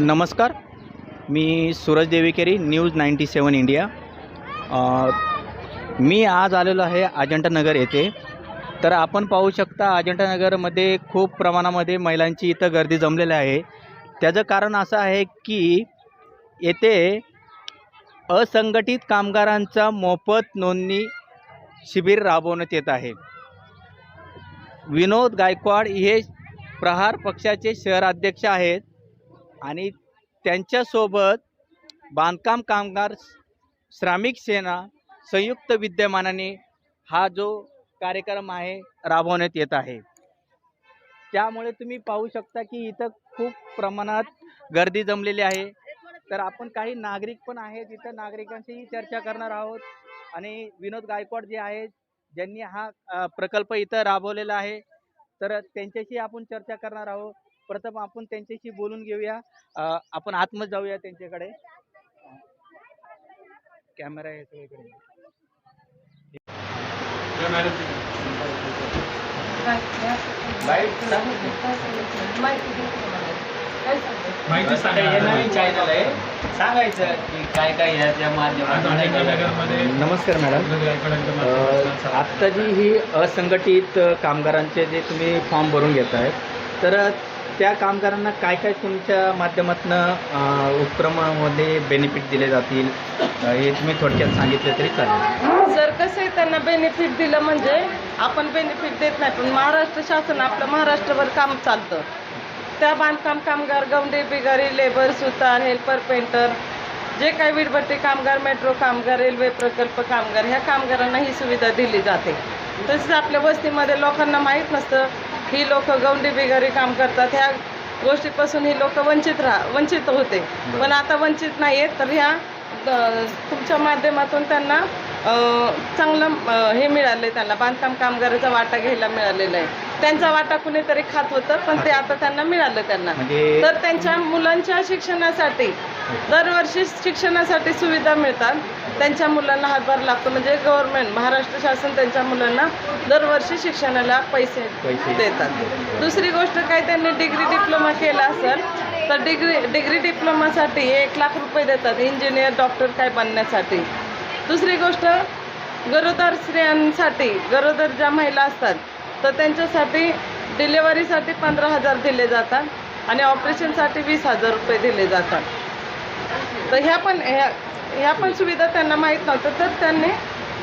नमस्कार. मी Suraj Devikeri news ninety seven India. मी आज आलेलो आहे अजंठानगर येथे. तर आपण पाहू शकता अजंठानगरमध्ये खूप प्रमाणामध्ये महिलांची इथं गर्दी जमलेली आहे. त्याचं कारण असं आहे की येथे असंघटित कामगारांचा मोफत नोंदणी शिबिर राबवण्यात येत आहे. विनोद गायकवाड हे प्रहार पक्षाचे शहराध्यक्ष आहेत आणि त्यांच्यासोबत बांधकाम कामगार श्रमिक सेना संयुक्त विद्यमानाने हा जो कार्यक्रम आहे राबवण्यात येत आहे. त्यामुळे तुम्ही पाहू शकता की इथं खूप प्रमाणात गर्दी जमलेली आहे. तर आपण काही नागरिक पण आहेत तिथं नागरिकांशीही चर्चा करणार आहोत. आणि विनोद गायकवाड जे आहेत ज्यांनी हा प्रकल्प इथं राबवलेला आहे तर त्यांच्याशी आपण चर्चा करणार आहोत. प्रथम आपण त्यांच्याशी बोलून घेऊया. आपण आतमध्ये जाऊया त्यांच्याकडे. कॅमेरा आहे सगळीकडे. माहिती आता नवीन चॅनल आहे. सांगायचं की काय काय याच्या आज अजिंठा नगरमध्ये नमस्कार मॅडम आत्ता जी ही असंघटित कामगारांचे जे तुम्ही फॉर्म भरून घेत आहे तर त्या कामगारांना काय काय तुमच्या माध्यमातून उपक्रमामध्ये बेनिफिट दिले जातील? हे तुम्ही थोडक्यात सांगितलं तरी चालेल. सर कसं आहे त्यांना बेनिफिट दिलं म्हणजे आपण बेनिफिट देत नाही पण महाराष्ट्र शासन आपलं महाराष्ट्रभर काम चालतं. त्या बांधकाम कामगार गौंडी बिगारी लेबर सुतार हेल्पर पेंटर जे काही वीटभट्टी कामगार मेट्रो कामगार रेल्वे प्रकल्प कामगार ह्या कामगारांना ही सुविधा दिली जाते. तसेच आपल्या वस्तीमध्ये लोकांना माहीत नसतं ही लोक गौंडी बिगारी काम करतात. ह्या गोष्टीपासून ही लोक वंचित राहा वंचित होते. पण आता वंचित नाही आहेत तर ह्या तुमच्या माध्यमातून त्यांना चांगलं हे मिळालं आहे त्यांना बांधकाम कामगाराचा वाटा घ्यायला मिळालेला आहे. त्यांचा वाटा कुणीतरी खात होतं पण ते आता त्यांना मिळालं त्यांना. म्हणजे तर त्यांच्या मुलांच्या शिक्षणासाठी दरवर्षी शिक्षणासाठी सुविधा मिळतात. त्यांच्या मुलांना हातभार लागतो. म्हणजे गव्हर्नमेंट महाराष्ट्र शासन त्यांच्या मुलांना दरवर्षी शिक्षणाला पैसे पैसे देतात. दुसरी गोष्ट काय त्यांनी डिग्री डिप्लोमा केला असेल तर डिग्री डिग्री डिप्लोमासाठी एक लाख रुपये देतात इंजिनियर डॉक्टर काय बनण्यासाठी. दुसरी गोष्ट गरोदर स्त्रियांसाठी गरोदर ज्या महिला असतात तर त्यांच्यासाठी डिलेवरीसाठी पंधरा हजार दिले जातात आणि ऑपरेशनसाठी वीस हजार रुपये दिले जातात. तर ह्या पण ह्या ह्या पण सुविधा त्यांना माहीत नव्हतं तर त्यांनी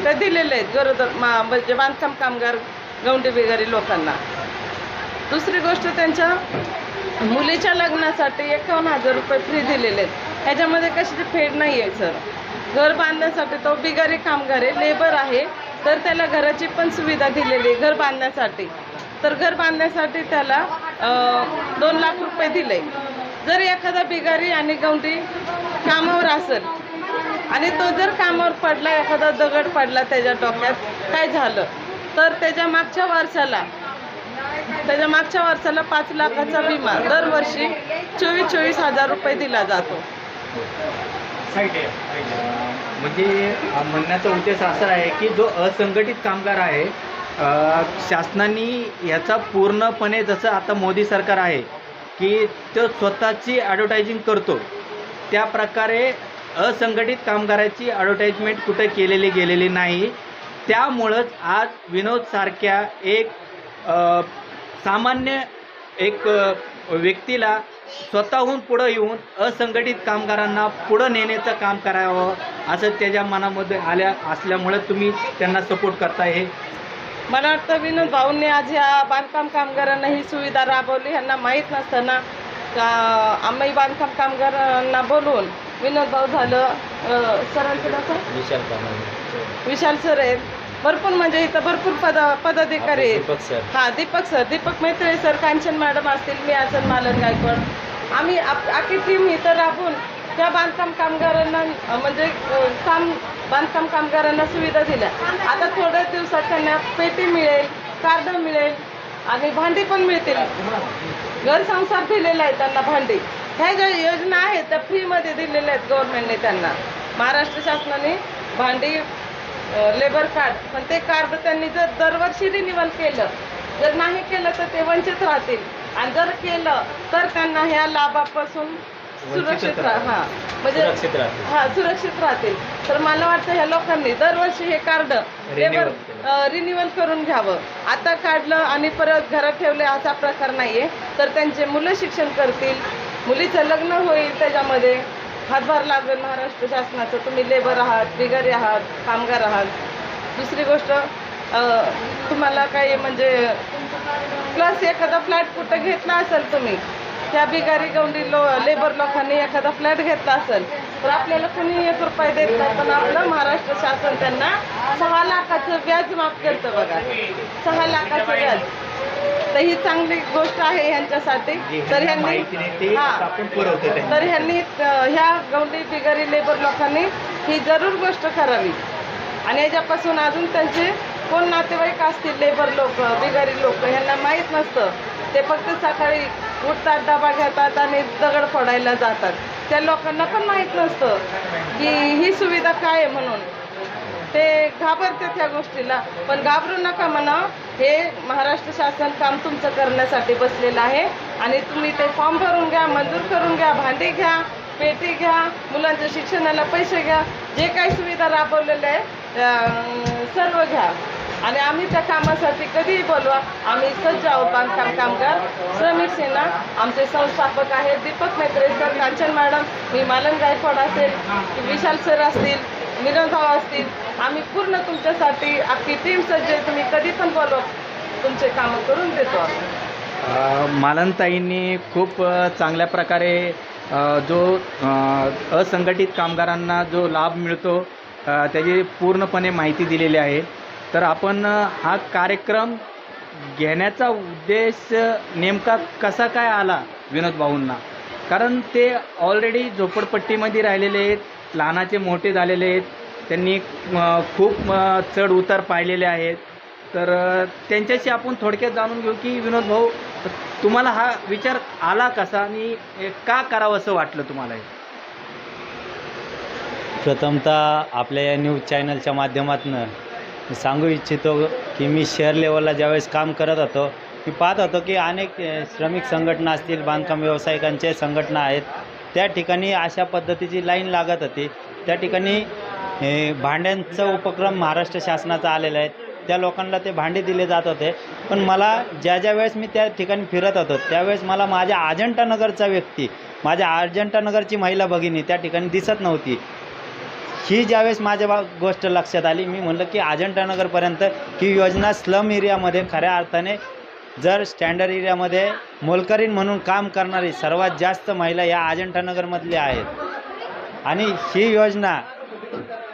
ते दिलेले आहेत गरोदर मा म्हणजे बांधकाम कामगार गौंडी बिगारी लोकांना. दुसरी गोष्ट त्यांच्या मुलीच्या लग्नासाठी एकावन्न हजार रुपये फ्री दिलेले आहेत. ह्याच्यामध्ये कशाची फेड नाही आहे सर घर बांधण्यासाठी तो बिगारी कामगार आहे लेबर आहे. तर त्याला घराची पण सुविधा दिलेली घर बांधण्यासाठी. तर घर बांधण्यासाठी त्याला दोन लाख रुपये दिले. जर एखादा बिगारी आणि गवंडी कामावर असेल आणि तो जर कामावर पडला एखादा दगड पडला त्याच्या डोक्यात काय झालं? तर त्याच्या मागच्या वर्षाला त्याच्या मागच्या वर्षाला पाच लाखाचा विमा दरवर्षी चोवीस चोवीस हजार रुपये दिला जातो. म्हणजे म्हणण्याचा उद्देश असा आहे की जो असंघटित कामगार आहे शासनाने याचा पूर्णपणे जसं आता मोदी सरकार आहे की तो स्वतःची ॲडव्हर्टायझिंग करतो. त्या प्रकारे असंघटित कामगाराची ॲडव्हर्टाईजमेंट कुठं केलेली गेलेली नाही. त्यामुळंच आज विनोदसारख्या एक सामान्य एक व्यक्तीला स्वतःहून पुढं येऊन असंघटित कामगारांना पुढं नेण्याचं काम करावं असं त्याच्या मनामध्ये आल्या असल्यामुळं तुम्ही त्यांना सपोर्ट करताय हे. मला वाटतं विनोद भाऊंनी आज ह्या बांधकाम कामगारांना ही सुविधा राबवली. ह्यांना माहीत नसताना आम्ही बांधकाम कामगारांना बोलवून विनोद भाऊ झालं. सरांचं नाव काय? विशाल सर आहेत. भरपूर म्हणजे इथं भरपूर पद पदाधिकारी आहेत. हां Deepak sir. Deepak Maitre sir Kanchan madam असतील मी असेल मालन गायकवाड. आम्ही आप आखी टीम इथं राबून त्या बांधकाम कामगारांना अं, म्हणजे अं, काम बांधकाम कामगारांना सुविधा दिल्या. आता थोड्याच दिवसात त्यांना पेटी मिळेल कार्ड मिळेल आणि भांडी पण मिळतील. घर संसार दिलेला आहे त्यांना भांडी. ह्या ज्या योजना आहेत त्या फ्रीमध्ये दिलेल्या आहेत गव्हर्नमेंटने त्यांना. महाराष्ट्र शासनाने भांडी लेबर कार्ड पण ते कार्ड त्यांनी जर दरवर्षी रिन्युअल केलं जर नाही केलं तर ते वंचित राहतील. आणि जर केलं तर त्यांना ह्या लाभापासून सुरक्षित राहा हा. म्हणजे हा सुरक्षित राहतील. तर मला वाटतं ह्या लोकांनी दरवर्षी हे कार्ड लेबर रिन्युअल करून घ्यावं. आता काढलं आणि परत घरात ठेवले असा प्रकार नाहीये. तर त्यांचे मुलं शिक्षण करतील. मुलीचं लग्न होईल त्याच्यामध्ये. हातभार लागेल महाराष्ट्र शासनाचं तुम्ही लेबर आहात बिगारी आहात कामगार आहात. दुसरी गोष्ट तुम्हाला काही म्हणजे प्लस एखादा फ्लॅट कुठं घेतला असेल तुम्ही त्या बिगारी गवंडी लो लेबर लोकांनी एखादा फ्लॅट घेतला असेल तर आपल्याला कुणी एक रुपये देत नाही पण आपलं महाराष्ट्र शासन त्यांना सहा लाखाचं व्याज माफ करतं बघा. सहा लाखाचं व्याज. तर ही चांगली गोष्ट आहे ह्यांच्यासाठी. तर ह्यांनी हा. तर ह्यांनी ह्या गौंडी बिगारी लेबर लोकांनी ही जरूर गोष्ट करावी. आणि याच्यापासून अजून त्यांचे कोण नातेवाईक असतील लेबर लोक बिगारी लोक ह्यांना माहीत नसतं. ते फक्त सकाळी उठतात डबा घेतात आणि दगड फोडायला जातात. त्या लोकांना पण माहीत नसतं की ही सुविधा काय आहे म्हणून. ते घाबरते त्या गोष्टीला. पण घाबरू नका म्हणा. हे महाराष्ट्र शासन काम तुमचं करण्यासाठी बसलेलं आहे. आणि तुम्ही ते फॉर्म भरून घ्या मंजूर करून घ्या भांडी घ्या पेटी घ्या मुलांच्या शिक्षणाला पैसे घ्या जे काही सुविधा राबवलेल्या आहे सर्व घ्या. आणि आम्ही त्या कामासाठी कधीही बोलवा. आम्ही सज्ज आहोत बांधकाम कामगार श्रमिक सेना आमचे संस्थापक आहेत दीपक मेत्रे सर कांचन मॅडम मी मालन गायकवाड असेल विशाल सर असतील मिलन असतील. आम्ही पूर्ण तुमच्यासाठी आपली टीम सज्ज आहे. तुम्ही कधी पण बोलवा तुमचे कामं करून देतो आम्ही. मालनताईंनी खूप चांगल्या प्रकारे जो असंघटित कामगारांना जो लाभ मिळतो त्याची पूर्णपणे माहिती दिलेली आहे. तर आपण हा कार्यक्रम घेण्याचा उद्देश नेमका कसा काय आला विनोद भाऊंना? कारण ते ऑलरेडी झोपडपट्टीमध्ये राहिलेले आहेत. लहानाचे मोठे झालेले आहेत. त्यांनी खूप चढ उतार पाहिलेले आहेत. तर त्यांच्याशी आपण थोडक्यात जाणून घेऊ की विनोद भाऊ तुम्हाला हा विचार आला कसा आणि का करावं असं वाटलं तुम्हाला? हे? प्रथमतः आपल्या या न्यूज चॅनलच्या माध्यमातून मी सांगू इच्छितो की मी शहर लेवलला ज्यावेळेस काम करत होतो मी पाहत होतो की अनेक श्रमिक संघटना असतील बांधकाम व्यावसायिकांच्या संघटना आहेत. त्या ठिकाणी अशा पद्धतीची लाईन लागत होती. त्या ठिकाणी भांड्यांचा उपक्रम महाराष्ट्र शासनाचा आलेला आहे. त्या लोकांना ते भांडे दिले जात होते. पण मला ज्या ज्या वेळेस मी त्या ठिकाणी फिरत होतो त्यावेळेस मला माझ्या अजंटानगरचा व्यक्ती माझ्या अजंटानगरची महिला भगिनी त्या ठिकाणी दिसत नव्हती. ही ज्यावेळेस माझ्या बा गोष्ट लक्षात आली मी म्हणलं की अजंठानगरपर्यंत ही योजना स्लम एरियामध्ये खऱ्या अर्थाने जर स्टँडर्ड एरियामध्ये मोलकरीण म्हणून काम करणारी सर्वात जास्त महिला या अजंठानगरमधल्या आहेत. आणि ही योजना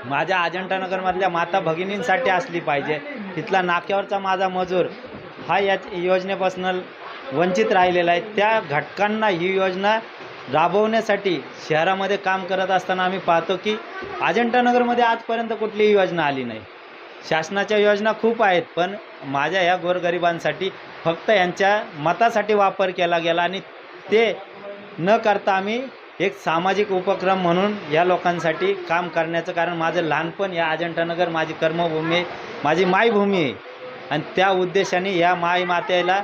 माझ्या अजंठानगरमधल्या माता भगिनींसाठी असली पाहिजे. तिथला नाक्यावरचा माझा मजूर हा या योजनेपासून वंचित राहिलेला आहे. त्या घटकांना ही योजना राबवण्यासाठी शहरामध्ये काम करत असताना आम्ही पाहतो की अजंठानगरमध्ये आजपर्यंत कुठलीही योजना आली नाही. शासनाच्या योजना खूप आहेत पण माझ्या ह्या गोरगरिबांसाठी फक्त यांच्या मतासाठी वापर केला गेला आणि ते न करता आम्ही एक सामाजिक उपक्रम म्हणून या लोकांसाठी काम करण्याचं कारण माझं लहानपण या अजंठानगर माझी कर्मभूमी आहे माझी मायभूमी आहे. आणि त्या उद्देशाने या माय मातेला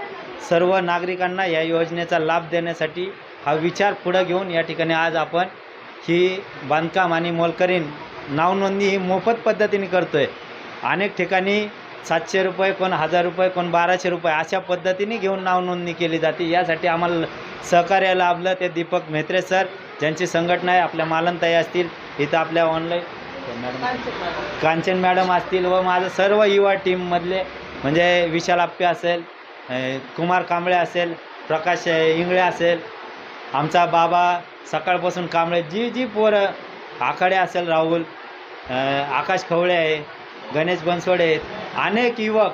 सर्व नागरिकांना या योजनेचा लाभ देण्यासाठी हा विचार पुढं घेऊन या ठिकाणी आज आपण ही बांधकाम आणि मोलकरीन नावनोंदणी ही मोफत पद्धतीने करतो आहे अनेक ठिकाणी सातशे रुपये कोण हजार रुपये कोण बाराशे रुपये अशा पद्धतीने घेऊन नावनोंदणी केली जाते. यासाठी आम्हाला सहकार्य लाभलं ते दीपक म्हेत्रे सर. ज्यांची संघटना आहे आपल्या मालनताई असतील इथं आपल्या ऑनलाईन कांचन मॅडम असतील व माझं सर्व युवा टीममधले म्हणजे विशाल आप्पे असेल कुमार कांबळे असेल प्रकाश इंगळे असेल आमचा बाबा सकाळपासून कांबळे जी जी पोरं आखाडे असेल राहुल आकाश खवळे आहे गणेश बनसोडे आहेत. अनेक युवक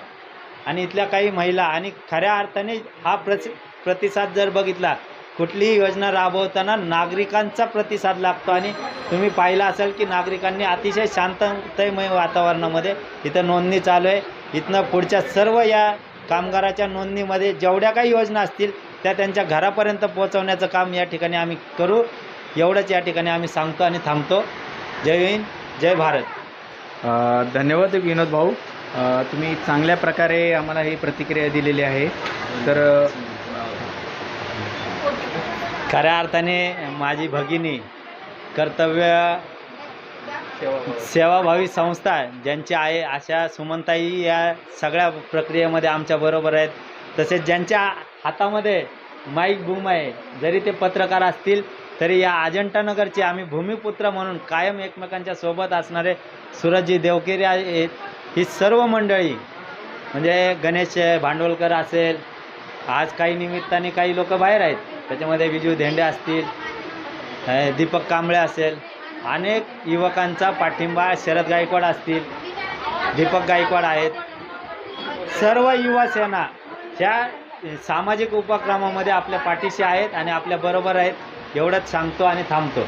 आणि इथल्या काही महिला आणि खऱ्या अर्थाने हा प्रति प्रतिसाद जर बघितला कुठलीही योजना राबवताना नागरिकांचा प्रतिसाद लागतो आणि तुम्ही पाहिलं असेल की नागरिकांनी अतिशय शांततामय वातावरणामध्ये इथं नोंदणी चालू आहे. इथनं पुढच्या सर्व या कामगाराच्या नोंदणीमध्ये जेवढ्या काही योजना असतील त्या त्यांच्या घरापर्यंत पोहोचवण्याचं काम या ठिकाणी आम्ही करू. एवढंच या ठिकाणी आम्ही सांगतो आणि थांबतो. जय हिंद जय भारत. धन्यवाद विनोद भाऊ. तुम्ही चांगल्या प्रकारे आम्हाला ही प्रतिक्रिया दिलेली आहे. तर खऱ्या अर्थाने माझी भगिनी कर्तव्य सेवाभावी संस्था ज्यांची आहे अशा सुमनताई या सगळ्या प्रक्रियेमध्ये आमच्या बरोबर आहेत. तसेच ज्यांच्या हातामध्ये माईक बूम आहे जरी ते पत्रकार असतील तरी या अजंठानगरचे आम्ही भूमिपुत्र म्हणून कायम एकमेकांच्या सोबत असणारे सूरजजी देवकिरी आहेत ही सर्व मंडळी म्हणजे गणेश भांडवलकर असेल आज काही निमित्ताने काही लोक बाहेर आहेत. त्याच्यामध्ये विजू धेंडे असतील दीपक कांबळे असेल अनेक युवकांचा पाठिंबा शरद गायकवाड असतील दीपक गायकवाड आहेत. सर्व युवा सेना ह्या सामाजिक उपक्रमामध्ये आपल्या पाठीशी आहेत आणि आपल्या बरोबर आहेत. एवढंच सांगतो आणि थांबतो.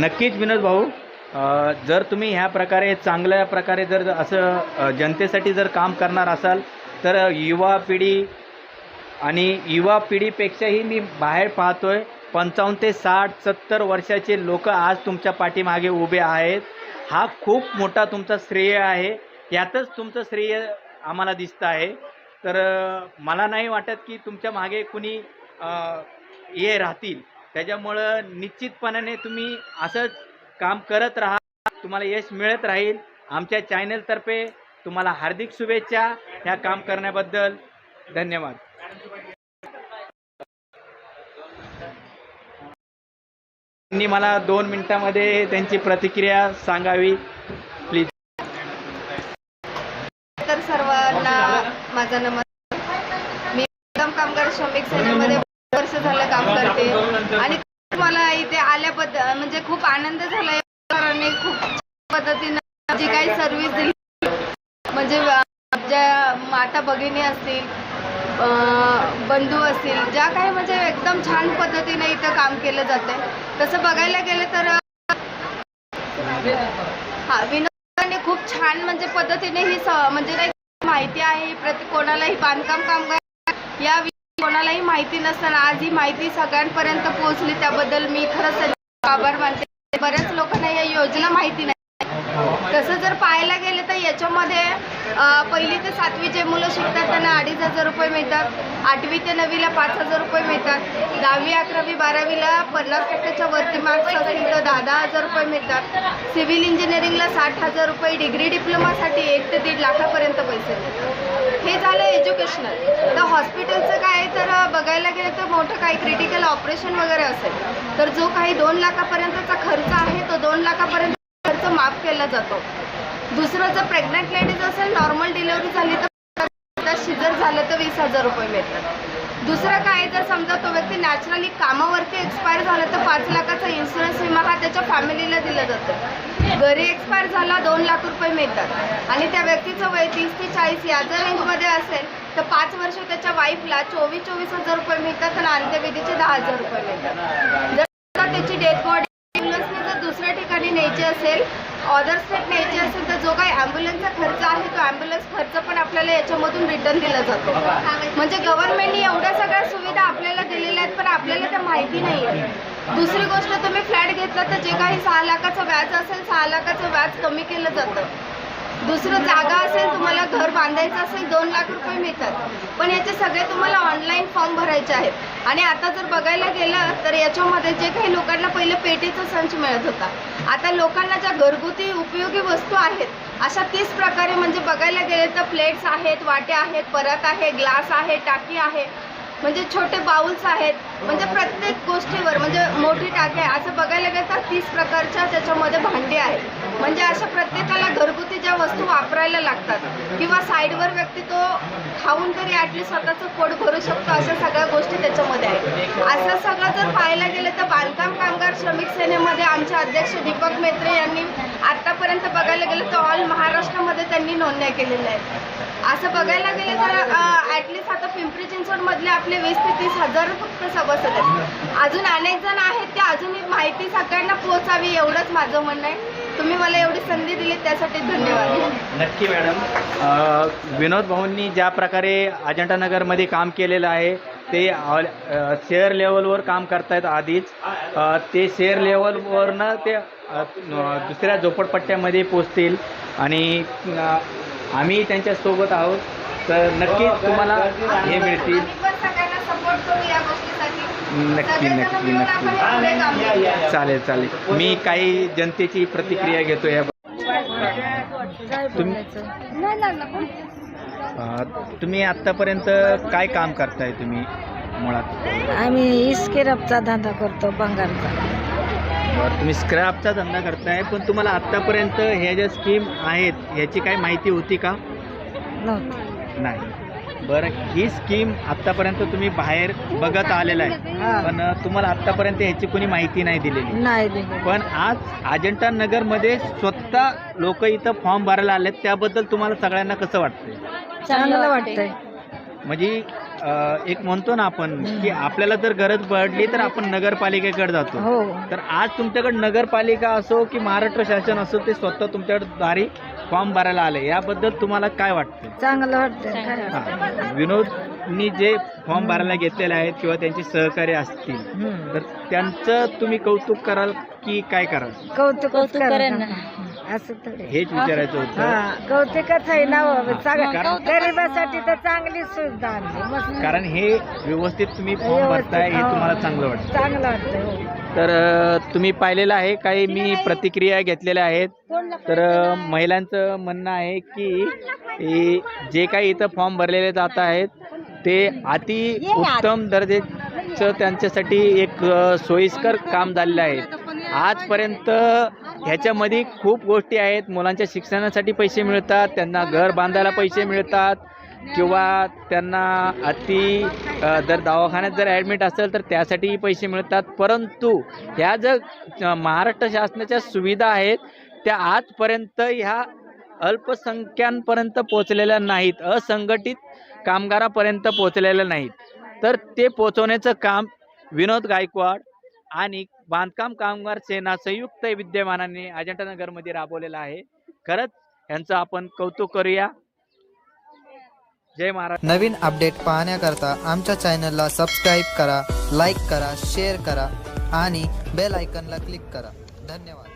नक्कीच विनोद भाऊ जर तुम्ही ह्या प्रकारे चांगल्या प्रकारे जर असं जनतेसाठी जर काम करणार असाल तर युवा पिढी आणि युवा पिढीपेक्षाही मी बाहेर पाहतोय पंचावन्न ते साठ सत्तर वर्षाचे लोक आज तुमच्या पाठीमागे उभे आहेत. हा खूप मोठा तुमचा श्रेय आहे. यातच तुमचं श्रेय आम्हाला दिसतं आहे. तर मला नाही वाटत की तुमच्या मागे कुणी ये हे राहतील. त्याच्यामुळं निश्चितपणाने तुम्ही असंच काम करत राहा. तुम्हाला यश मिळत राहील. आमच्या चॅनलतर्फे तुम्हाला हार्दिक शुभेच्छा ह्या काम करण्याबद्दल. धन्यवाद. त्यांनी मला दोन मिनिटामध्ये त्यांची प्रतिक्रिया सांगावी. प्लीज तर सर्वांना माझा नमस्कार. मी एकदम कामगार श्रमिक सेनेमध्ये वर्ष झालं काम करते. आणि मला इथे आल्याबद्दल म्हणजे खूप आनंद झाला. सरकारने खूप पद्धतीनं जी काही सर्व्हिस दिली. म्हणजे ज्या माता भगिनी असतील बंधू असतील ज्या काही म्हणजे एकदम छान पद्धतीने इथं काम केलं जातंय. तसं बघायला गेलं तर हा विनोदाने खूप छान म्हणजे पद्धतीने ही म्हणजे नाही माहिती आहे प्रति कोणालाही बांधकाम कामगार या कोणालाही माहिती नसताना आज ही माहिती सगळ्यांपर्यंत पोहोचली. त्याबद्दल मी खरंच आभार मानते. बऱ्याच लोकांना या योजना माहिती नाही. तसं जर पाहायला गेलं तर याच्यामध्ये पहिली ते सातवी जे मुलं शिकतात त्यांना अडीच हजार रुपये मिळतात. आठवी ते नववीला पाच हजार रुपये मिळतात. दहावी अकरावी बारावीला पन्नास टक्क्याच्या वरती मार्क्स असतील तर दहा दहा हजार रुपये मिळतात. सिव्हिल इंजिनिअरिंगला साठ हजार रुपये डिग्री डिप्लोमासाठी एक ते दीड लाखापर्यंत पैसे मिळतात. हे झालं एज्युकेशनल. तर हॉस्पिटलचं काय तर बघायला गेलं तर मोठं काही क्रिटिकल ऑपरेशन वगैरे असेल. तर जो काही दोन लाखापर्यंतचा खर्च आहे तो दोन लाखापर्यंत खर्च माफ केला जातो. दुसरं जर प्रेग्नंट लेडीज असेल नॉर्मल डिलेवरी झाली तर शिजर झालं तर वीस हजार रुपये मिळतात. दुसरं काय जर समजा तो व्यक्ती नॅचरली कामावरती एक्सपायर झाला तर पाच लाखाचा इन्शुरन्स विमा हा त्याच्या फॅमिलीला दिला जातो. घरी एक्सपायर झाला दोन लाख रुपये मिळतात. आणि त्या व्यक्तीचं वय तीस ते चाळीस या जर रेंजमध्ये असेल तर पाच वर्ष त्याच्या वाईफला चोवीस चोवीस हजार रुपये मिळतात आणि अंत्यविधीचे दहा हजार रुपये मिळतात. जर त्याची डेथ बॉडी ठिकाणी न्यायची असेल अदर स्टेट न्यायची असेल तर जो काही ॲम्ब्युलन्सचा खर्च आहे तो ॲम्ब्युलन्स खर्च पण आपल्याला याच्यामधून रिटर्न दिला जातो. म्हणजे गव्हर्नमेंटने एवढ्या सगळ्या सुविधा आपल्याला दिलेल्या आहेत पण आपल्याला त्या माहिती नाही आहे दुसरी गोष्ट तुम्ही फ्लॅट घेतला तर जे काही सहा लाखाचं व्याज असेल सहा लाखाचं व्याज कमी केलं जातं. दुसरं जागा असेल तुम्हाला घर बांधायचं असेल दोन लाख रुपये मिळतात. पण याचे सगळे तुम्हाला ऑनलाईन फॉर्म भरायचे आहेत. आणि आता जर बघायला गेलं तर याच्यामध्ये जे काही लोकांना पहिले पेटीचा संच मिळत होता. आता लोकांना ज्या घरगुती उपयोगी वस्तू आहेत अशा तीस प्रकारे म्हणजे बघायला गेले तर प्लेट्स आहेत वाट्या आहेत परत आहे ग्लास आहे टाकी आहे. म्हणजे छोटे बाउल्स आहेत. म्हणजे प्रत्येक गोष्टीवर म्हणजे मोठी टाकी आहे. असं बघायला गेलं तर तीस प्रकारच्या त्याच्यामध्ये भांडी आहेत. म्हणजे अशा प्रत्येकाला घरगुती ज्या वस्तू वापरायला लागतात. किंवा साईडवर व्यक्ती तो खाऊन तरी ॲटलीस्ट स्वतःचं पोट भरू शकतो अशा सगळ्या गोष्टी त्याच्यामध्ये आहेत. असं सगळं जर पाहायला गेलं तर बांधकाम कामगार श्रमिक सेनेमध्ये आमचे अध्यक्ष दीपक मेत्रे यांनी आत्तापर्यंत बघायला गेलं तर ऑल महाराष्ट्रामध्ये त्यांनी नोंदण्या केलेल्या आहेत. असं बघायला गेलं तर ॲटलीस्ट आता पिंपरी चिंचवडमधले आपले वीस ते तीस हजार फक्त सभासद आहेत. अजून अनेक जण आहेत ते अजूनही माहिती सगळ्यांना पोहोचावी एवढंच माझं म्हणणं आहे. तुम्ही मला एवढी संधी दिली त्यासाठी धन्यवाद. नक्की मॅडम. विनोद भाऊंनी ज्या प्रकारे अजंठानगरमध्ये काम केलेलं आहे ते शेअर लेवलवर काम करतायत आधीच. ते शेअर लेवलवरनं ते दुसऱ्या झोपडपट्ट्यामध्ये पोचतील आणि आम्ही त्यांच्यासोबत आहोत. तर नक्कीच तुम्हाला हे मिळतील. सगळ्यांना सपोर्ट करू या गोष्टीसाठी. नक्की नक्की नक्की. चालेल चालेल. मी काही जनतेची प्रतिक्रिया घेतो या तुम्ही आत्तापर्यंत काय काम करताय तुम्ही मुळात? आम्ही इस्केरपचा धंदा करतो बंगालचा. बरं, तुम्ही स्क्रॅपचा धंदा करताय पण तुम्हाला आत्तापर्यंत ह्या ज्या स्कीम आहेत ह्याची काय माहिती होती का? नव्हती. नाही. बरं ही स्कीम आत्तापर्यंत तुम्ही बाहेर बघत आलेला आहे हा. पण तुम्हाला आत्तापर्यंत ह्याची कोणी माहिती नाही दिलेली. नाही दिली पण आज अजंठा नगरमध्ये स्वतः लोक इथं फॉर्म भरायला आलेत त्याबद्दल तुम्हाला सगळ्यांना कसं वाटतंय? चांगलं वाटतंय. म्हणजे एक म्हणतो ना आपण की आपल्याला जर गरज पडली तर आपण नगरपालिकेकडे जातो. हो. तर आज तुमच्याकडे नगरपालिका असो की महाराष्ट्र शासन असो ते स्वतः तुमच्याकडे दारी फॉर्म भरायला आले. याबद्दल तुम्हाला काय वाटतं? चांगलं हा. विनोदनी जे फॉर्म भरायला घेतलेले आहेत किंवा त्यांचे सहकार्य असतील हम्म. तर त्यांचं तुम्ही कौतुक कराल की काय कराल? कौतुकच करेन असं थोडे हेच विचारायचं होतं. हा कौतुकच आहे ना हो. चांगलं. गरिबासाठी तर चांगली सुविधा आणली मस्त कारण हे व्यवस्थित तुम्ही फॉर्म भरताय हे तुम्हाला चांगलं वाटतं. चांगलं वाटतंय हो. तर अ, तुम्ही पाहिलेलं आहे काही मी प्रतिक्रिया घेतलेल्या आहेत. तर अ, महिलांचं म्हणणं आहे की हे जे काही इथं फॉर्म भरलेले जात आहेत ते अति उत्तम दर्जाचं त्यांच्यासाठी एक अ, सोयीस्कर काम झालेलं आहे. आजपर्यंत ह्याच्यामध्ये खूप गोष्टी आहेत. मुलांच्या शिक्षणासाठी पैसे मिळतात त्यांना घर बांधायला पैसे मिळतात किंवा त्यांना अति जर दवाखान्यात जर ॲडमिट असेल तर त्यासाठीही पैसे मिळतात. परंतु ह्या जर महाराष्ट्र शासनाच्या सुविधा आहेत त्या आजपर्यंत ह्या अल्पसंख्यांपर्यंत पोचलेल्या नाहीत. असंघटित कामगारापर्यंत पोचलेल्या नाहीत. तर ते पोचवण्याचं काम विनोद गायकवाड आणि बांधकाम कामगार सेना संयुक्त विद्यमानाने अजंठानगरमध्ये राबवलेला आहे. खरंच यांचं आपण कौतुक करूया. जय महाराज नवीन अपडेट पाहण्याकरता आमच्या चॅनलला सबस्क्राईब करा लाईक करा शेअर करा आणि बेल आयकनला क्लिक करा. धन्यवाद.